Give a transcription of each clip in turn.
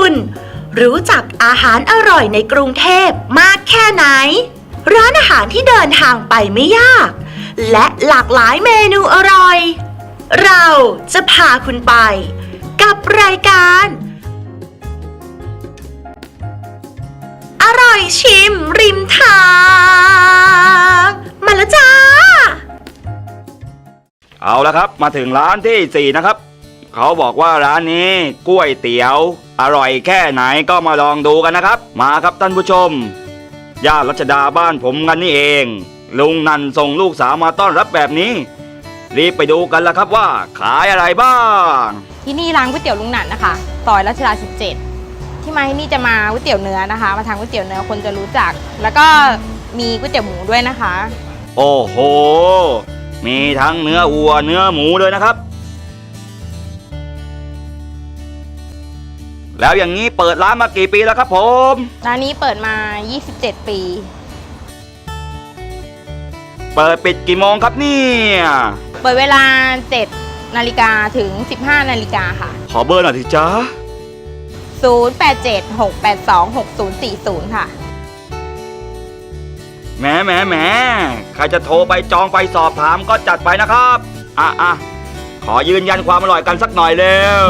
คุณ รู้จักอาหารอร่อยในกรุงเทพมากแค่ไหน ร้านอาหารที่เดินทางไปไม่ยาก และหลากหลายเมนูอร่อย เราจะพาคุณไป กับรายการ อร่อยชิมริมทาง มาแล้วจ้า เอาละครับ มาถึงร้านที่ 4 นะครับ เขาบอกว่าร้านนี้กล้วยเตี๋ยว อร่อยแค่ไหนก็มาลองดูกันนะครับ มาครับท่านผู้ชมย่านรัชดาบ้านผมกันนี่เอง ลุงนันส่งลูกสาวมาต้อนรับแบบนี้ รีบไปดูกันละครับว่า ขายอะไรบ้าง ที่นี่ร้านก๋วยเตี๋ยวลุงหนันนะคะซอยรัชดา 17 ที่มาที่นี่จะมาก๋วยเตี๋ยวเนื้อนะคะ มาทานก๋วยเตี๋ยวเนื้อคนจะรู้จัก แล้วก็มีก๋วยเตี๋ยวหมูด้วยนะคะ โอ้โห มีทั้งเนื้อวัวเนื้อหมูเลยนะครับ แล้วอย่างนี้เปิดร้านมากี่ปีแล้วครับผม ร้านนี้เปิดมา 27 ปี เปิดปิดกี่โมงครับเนี่ยเปิดเวลา 7 นาฬิกาถึง 15 นาฬิกาค่ะ ขอเบอร์หน่อยสิจ๊ะ0876826040 ค่ะ แหมแหมแหมใครจะโทรไปจองไปสอบถามก็จัดไปนะครับ อะอะขอยืนยันความอร่อยกันสักหน่อยเร็ว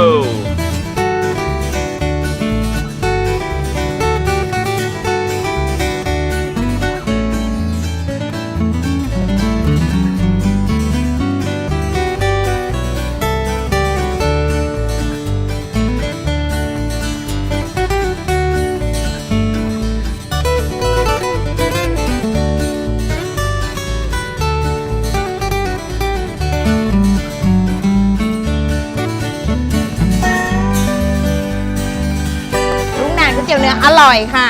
ตี๋ยวเนื้ออร่อยค่ะ